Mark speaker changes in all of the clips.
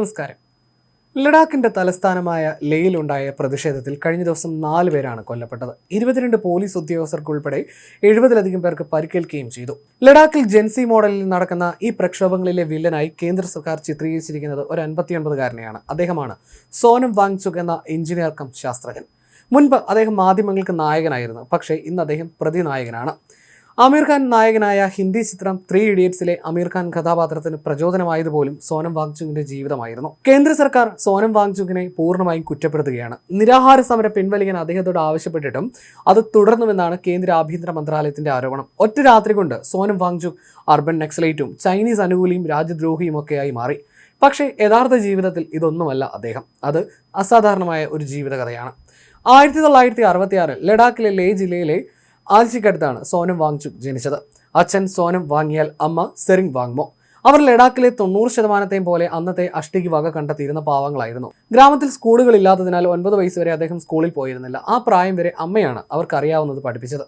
Speaker 1: നമസ്കാരം. ലഡാക്കിന്റെ തലസ്ഥാനമായ ലേയിലുണ്ടായ പ്രതിഷേധത്തിൽ കഴിഞ്ഞ ദിവസം നാല് പേരാണ് കൊല്ലപ്പെട്ടത്. ഇരുപത്തിരണ്ട് പോലീസ് ഉദ്യോഗസ്ഥർക്കുൾപ്പെടെ എഴുപതിലധികം പേർക്ക് പരിക്കേൽക്കുകയും ചെയ്തു. ലഡാക്കിൽ ജെൻസി മോഡലിൽ നടക്കുന്ന ഈ പ്രക്ഷോഭങ്ങളിലെ വില്ലനായി കേന്ദ്ര സർക്കാർ ചിത്രീകരിച്ചിരിക്കുന്നത് ഒരു അൻപത്തിയൊൻപതുകാരനെയാണ്. അദ്ദേഹമാണ് സോനം വാങ്ചുക് എന്ന എഞ്ചിനീയർ കം ശാസ്ത്രജ്ഞൻ. മുൻപ് അദ്ദേഹം മാധ്യമങ്ങൾക്ക് നായകനായിരുന്നു. പക്ഷേ ഇന്ന് അദ്ദേഹം പ്രതിനായകനാണ്. ആമീർ ഖാൻ നായകനായ ഹിന്ദി ചിത്രം ത്രീ ഇഡിയറ്റ്സിലെ അമീർ ഖാൻ കഥാപാത്രത്തിന് പ്രചോദനമായതുപോലും സോനം വാങ്ചുങ്ങിന്റെ ജീവിതമായിരുന്നു. കേന്ദ്ര സർക്കാർ സോനം വാങ്ചുങ്ങിനെ പൂർണമായും കുറ്റപ്പെടുത്തുകയാണ്. നിരാഹാര സമരം പിൻവലിക്കാൻ അദ്ദേഹത്തോട് ആവശ്യപ്പെട്ടിട്ടും അത് തുടർന്നുവെന്നാണ് കേന്ദ്ര ആഭ്യന്തര മന്ത്രാലയത്തിന്റെ ആരോപണം. ഒറ്റ രാത്രി കൊണ്ട് സോനം വാങ്ചുങ് അർബൻ നക്സലൈറ്റും ചൈനീസ് അനുകൂലിയും രാജ്യദ്രോഹിയും ഒക്കെയായി മാറി. പക്ഷേ യഥാർത്ഥ ജീവിതത്തിൽ ഇതൊന്നുമല്ല അദ്ദേഹം. അത് അസാധാരണമായ ഒരു ജീവിതകഥയാണ്. ആയിരത്തി തൊള്ളായിരത്തി അറുപത്തി ആറിൽ ലഡാക്കിലെ ലേ ജില്ലയിലെ ആൽച്ചിക്കടുത്താണ് സോനം വാങ്ചുക് ജനിച്ചത്. അച്ഛൻ സോനം വാങ്ങിയാൽ അമ്മ സെറിംഗ് വാങ്മോ അവർ ലഡാക്കിലെ തൊണ്ണൂറ് ശതമാനത്തെയും പോലെ അന്നത്തെ അഷ്ടിക്ക് വക കണ്ടെത്തിയിരുന്ന പാവങ്ങളായിരുന്നു. ഗ്രാമത്തിൽ സ്കൂളുകൾ ഇല്ലാത്തതിനാൽ ഒൻപത് വയസ്സ് വരെ അദ്ദേഹം സ്കൂളിൽ പോയിരുന്നില്ല. ആ പ്രായം വരെ അമ്മയാണ് അവർക്ക് അറിയാവുന്നത് പഠിപ്പിച്ചത്.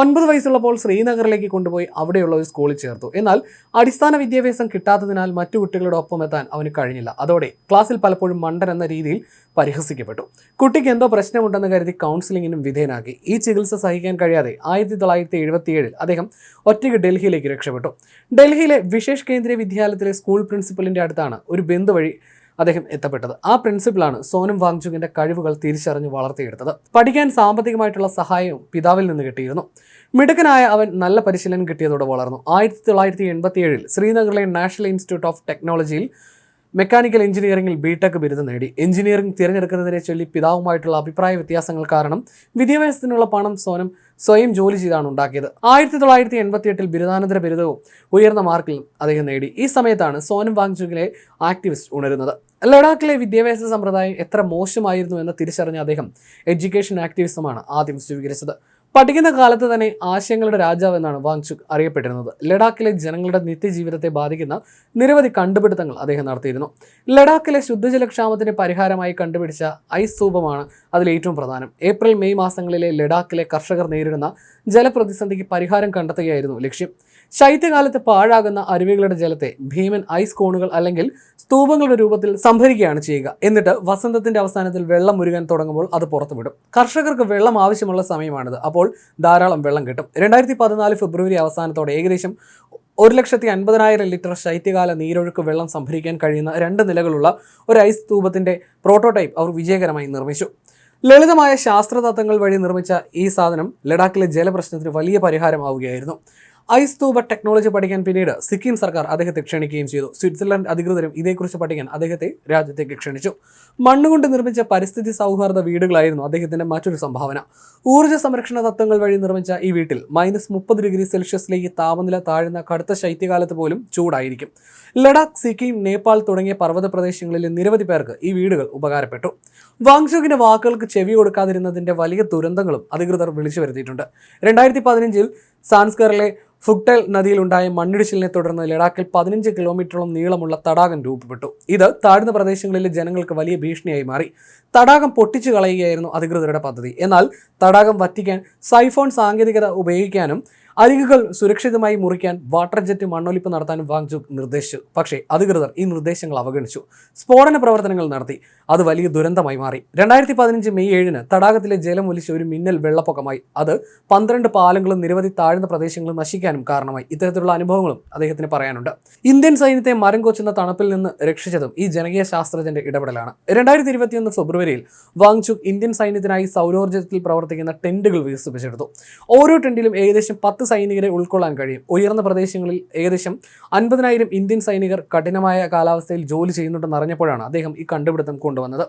Speaker 1: ഒൻപത് വയസ്സുള്ളപ്പോൾ ശ്രീനഗറിലേക്ക് കൊണ്ടുപോയി അവിടെയുള്ള ഒരു സ്കൂളിൽ ചേർത്തു. എന്നാൽ അടിസ്ഥാന വിദ്യാഭ്യാസം കിട്ടാത്തതിനാൽ മറ്റു കുട്ടികളുടെ ഒപ്പം എത്താൻ അവന് കഴിഞ്ഞില്ല. അതോടെ ക്ലാസ്സിൽ പലപ്പോഴും മണ്ടൻ എന്ന രീതിയിൽ പരിഹസിക്കപ്പെട്ടു. കുട്ടിക്ക് എന്തോ പ്രശ്നമുണ്ടെന്ന് കരുതി കൗൺസിലിങ്ങിനും വിധേയനാക്കി. ഈ ചികിത്സ സഹിക്കാൻ കഴിയാതെ ആയിരത്തി തൊള്ളായിരത്തി എഴുപത്തിയേഴിൽ അദ്ദേഹം ഒറ്റയ്ക്ക് ഡൽഹിയിലേക്ക് രക്ഷപ്പെട്ടു. ഡൽഹിയിലെ വിശേഷ് കേന്ദ്രീയ വിദ്യാലയത്തിലെ സ്കൂൾ പ്രിൻസിപ്പലിന്റെ അടുത്താണ് ഒരു ബന്ധു വഴി അദ്ദേഹം എത്തപ്പെട്ടത്. ആ പ്രിൻസിപ്പളാണ് സോനം വാങ്ചുകിന്റെ കഴിവുകൾ തിരിച്ചറിഞ്ഞ് വളർത്തിയെടുത്തത്. പഠിക്കാൻ സാമ്പത്തികമായിട്ടുള്ള സഹായവും പിതാവിൽ നിന്ന് കിട്ടിയിരുന്നു. മിടുക്കനായ അവൻ നല്ല പരിശീലനം കിട്ടിയതോടെ വളർന്നു. ആയിരത്തി തൊള്ളായിരത്തി എൺപത്തിയേഴിൽ ശ്രീനഗറിലെ നാഷണൽ ഇൻസ്റ്റിറ്റ്യൂട്ട് ഓഫ് ടെക്നോളജിയിൽ മെക്കാനിക്കൽ എഞ്ചിനീയറിംഗിൽ ബിടെക് ബിരുദം നേടി. എഞ്ചിനീയറിംഗ് തിരഞ്ഞെടുക്കുന്നതിനെ ചൊല്ലി പിതാവുമായിട്ടുള്ള അഭിപ്രായ വ്യത്യാസങ്ങൾ കാരണം വിദ്യാഭ്യാസത്തിനുള്ള പണം സോനം സ്വയം ജോലി ചെയ്താണ് ഉണ്ടാക്കിയത്. ആയിരത്തി തൊള്ളായിരത്തി എൺപത്തി എട്ടിൽ ബിരുദാനന്തര ബിരുദവും ഉയർന്ന മാർക്കിൽ അദ്ദേഹം നേടി. ഈ സമയത്താണ് സോനം വാങ്ചുകിലെ ആക്ടിവിസ്റ്റ് ഉണരുന്നത്. ലഡാക്കിലെ വിദ്യാഭ്യാസ സമ്പ്രദായം എത്ര മോശമായിരുന്നു എന്ന് തിരിച്ചറിഞ്ഞ അദ്ദേഹം എഡ്യൂക്കേഷൻ ആക്ടിവിസമാണ് ആദ്യം സ്വീകരിച്ചത്. പഠിക്കുന്ന കാലത്ത് തന്നെ ആശയങ്ങളുടെ രാജാവ് എന്നാണ് വാങ്ചുക് അറിയപ്പെട്ടിരുന്നത്. ലഡാക്കിലെ ജനങ്ങളുടെ നിത്യജീവിതത്തെ ബാധിക്കുന്ന നിരവധി കണ്ടുപിടുത്തങ്ങൾ അദ്ദേഹം നടത്തിയിരുന്നു. ലഡാക്കിലെ ശുദ്ധജലക്ഷാമത്തിന് പരിഹാരമായി കണ്ടുപിടിച്ച ഐസ് സൂപമാണ് അതിലേറ്റവും പ്രധാനം. ഏപ്രിൽ മെയ് മാസങ്ങളിലെ ലഡാക്കിലെ കർഷകർ നേരിടുന്ന ജലപ്രതിസന്ധിക്ക് പരിഹാരം കണ്ടെത്തുകയായിരുന്നു ലക്ഷ്യം. ശൈത്യകാലത്ത് പാഴാകുന്ന അരുവികളുടെ ജലത്തെ ഭീമൻ ഐസ് കോണുകൾ അല്ലെങ്കിൽ സ്തൂപങ്ങളുടെ രൂപത്തിൽ സംഭരിക്കുകയാണ് ചെയ്യുക. എന്നിട്ട് വസന്തത്തിന്റെ അവസാനത്തിൽ വെള്ളം മുരുകാൻ തുടങ്ങുമ്പോൾ അത് പുറത്തുവിടും. കർഷകർക്ക് വെള്ളം ആവശ്യമുള്ള സമയമാണിത്. അപ്പോൾ ധാരാളം വെള്ളം കിട്ടും. രണ്ടായിരത്തി പതിനാല് ഫെബ്രുവരി അവസാനത്തോടെ ഏകദേശം ഒരു ലക്ഷത്തി അൻപതിനായിരം ലിറ്റർ ശൈത്യകാല നീരൊഴുക്ക് വെള്ളം സംഭരിക്കാൻ കഴിയുന്ന രണ്ട് നിലകളുള്ള ഒരു ഐസ് സ്തൂപത്തിന്റെ പ്രോട്ടോടൈപ്പ് അവർ വിജയകരമായി നിർമ്മിച്ചു. ലളിതമായ ശാസ്ത്രതത്വങ്ങൾ വഴി നിർമ്മിച്ച ഈ സാധനം ലഡാക്കിലെ ജലപ്രശ്നത്തിന് വലിയ പരിഹാരമാവുകയായിരുന്നു. ഐസ് തൂബ ടെക്നോളജി പഠിക്കാൻ പിന്നീട് സിക്കിം സർക്കാർ അദ്ദേഹത്തെ ക്ഷണിക്കുകയും ചെയ്തു. സ്വിറ്റ്സർലൻഡ് അധികൃതരും ഇതേക്കുറിച്ച് പഠിക്കാൻ അദ്ദേഹത്തെ രാജ്യത്തേക്ക് ക്ഷണിച്ചു. മണ്ണുകൊണ്ട് നിർമ്മിച്ച പരിസ്ഥിതി സൗഹാർദ്ദ വീടുകളായിരുന്നു അദ്ദേഹത്തിന്റെ മറ്റൊരു സംഭാവന. ഊർജ സംരക്ഷണ തത്വങ്ങൾ വഴി നിർമ്മിച്ച ഈ വീട്ടിൽ മൈനസ് മുപ്പത് ഡിഗ്രി സെൽഷ്യസിലേക്ക് താപനില താഴ്ന്ന കടുത്ത ശൈത്യകാലത്ത് പോലും ചൂടായിരിക്കും. ലഡാക്ക് സിക്കിം നേപ്പാൾ തുടങ്ങിയ പർവത പ്രദേശങ്ങളിലെ നിരവധി പേർക്ക് ഈ വീടുകൾ ഉപകാരപ്പെട്ടു. വാങ്ചുകിന്റെ വാക്കുകൾക്ക് ചെവി കൊടുക്കാതിരുന്നതിന്റെ വലിയ ദുരന്തങ്ങളും അധികൃതർ വിളിച്ചു വരുത്തിയിട്ടുണ്ട്. രണ്ടായിരത്തി പതിനഞ്ചിൽ സാൻസ്കറിലെ ഫുക്ടൽ നദിയിലുണ്ടായ മണ്ണിടിച്ചിലിനെ തുടർന്ന് ലഡാക്കിൽ പതിനഞ്ച് കിലോമീറ്ററോളം നീളമുള്ള തടാകം രൂപപ്പെട്ടു. ഇത് താഴ്ന്ന പ്രദേശങ്ങളിലെ ജനങ്ങൾക്ക് വലിയ ഭീഷണിയായി മാറി. തടാകം പൊട്ടിച്ചു കളയുകയായിരുന്നു അധികൃതരുടെ പദ്ധതി. എന്നാൽ തടാകം വറ്റിക്കാൻ സൈഫോൺ സാങ്കേതികത ഉപയോഗിക്കാനും അരികുകൾ സുരക്ഷിതമായി മുറിക്കാൻ വാട്ടർ ജെറ്റ് മണ്ണൊലിപ്പ് നടത്താനും വാങ്ചു നിർദ്ദേശിച്ചു. പക്ഷേ അധികൃതർ ഈ നിർദ്ദേശങ്ങൾ അവഗണിച്ചു. സ്ഫോടന പ്രവർത്തനങ്ങൾ നടത്തി. അത് വലിയ ദുരന്തമായി മാറി. രണ്ടായിരത്തി പതിനഞ്ച് മെയ് ഏഴിന് തടാകത്തിലെ ജലം ഒലിച്ച ഒരു മിന്നൽ വെള്ളപ്പൊക്കമായി. അത് പന്ത്രണ്ട് പാലങ്ങളും നിരവധി താഴ്ന്ന പ്രദേശങ്ങളും നശിക്കാനും കാരണമായി. ഇത്തരത്തിലുള്ള അനുഭവങ്ങളും അദ്ദേഹത്തിന് പറയാനുണ്ട്. ഇന്ത്യൻ സൈന്യത്തെ മരം കൊച്ചുന്ന തണുപ്പിൽ നിന്ന് രക്ഷിച്ചതും ഈ ജനകീയ ശാസ്ത്രജ്ഞന്റെ ഇടപെടലാണ്. രണ്ടായിരത്തി ഇരുപത്തിയൊന്ന് ഫെബ്രുവരിയിൽ വാങ്ചു ഇന്ത്യൻ സൈന്യത്തിനായി സൗരോർജത്തിൽ പ്രവർത്തിക്കുന്ന ടെന്റുകൾ വികസിപ്പിച്ചെടുത്തു. ഓരോ ടെന്റിലും ഏകദേശം പത്ത് സൈനികരെ ഉൾക്കൊള്ളാൻ കഴിയും. ഉയർന്ന പ്രദേശങ്ങളിൽ ഏകദേശം അൻപതിനായിരം ഇന്ത്യൻ സൈനികർ കഠിനമായ കാലാവസ്ഥയിൽ ജോലി ചെയ്യുന്നുണ്ടെന്ന് അറിഞ്ഞപ്പോഴാണ് അദ്ദേഹം ഈ കണ്ടുപിടുത്തം കൊണ്ടുവന്നത്.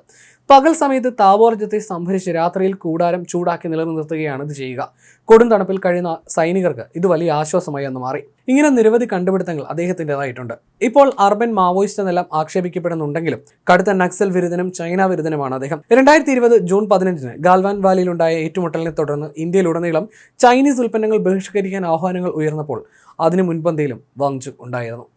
Speaker 1: പകൽ സമയത്ത് താപോർജത്തെ സംഭരിച്ച് രാത്രിയിൽ കൂടാരം ചൂടാക്കി നിലനിർത്തുകയാണ് ഇത് ചെയ്യുക. കൊടും തണുപ്പിൽ കഴിയുന്ന സൈനികർക്ക് ഇത് വലിയ ആശ്വാസമായി എന്ന് മാറി. ഇങ്ങനെ നിരവധി കണ്ടുപിടുത്തങ്ങൾ അദ്ദേഹത്തിന്റെതായിട്ടുണ്ട്. ഇപ്പോൾ അർബൻ മാവോയിസ്റ്റ് എന്നെല്ലാം ആക്ഷേപിക്കപ്പെടുന്നുണ്ടെങ്കിലും കടുത്ത നക്സൽ വിരുദ്ധനും ചൈന വിരുദ്ധനുമാണ് അദ്ദേഹം. രണ്ടായിരത്തി ഇരുപത് ജൂൺ പതിനഞ്ചിന് ഗാൽവാൻ വാലിയിലുണ്ടായ ഏറ്റുമുട്ടലിനെ തുടർന്ന് ഇന്ത്യയിലുടനീളം ചൈനീസ് ഉൽപ്പന്നങ്ങൾ ബഹിഷ്കരിക്കാൻ ആഹ്വാനങ്ങൾ ഉയർന്നപ്പോൾ അതിനു മുൻപന്തിയിലും വാങ്ചു ഉണ്ടായിരുന്നു.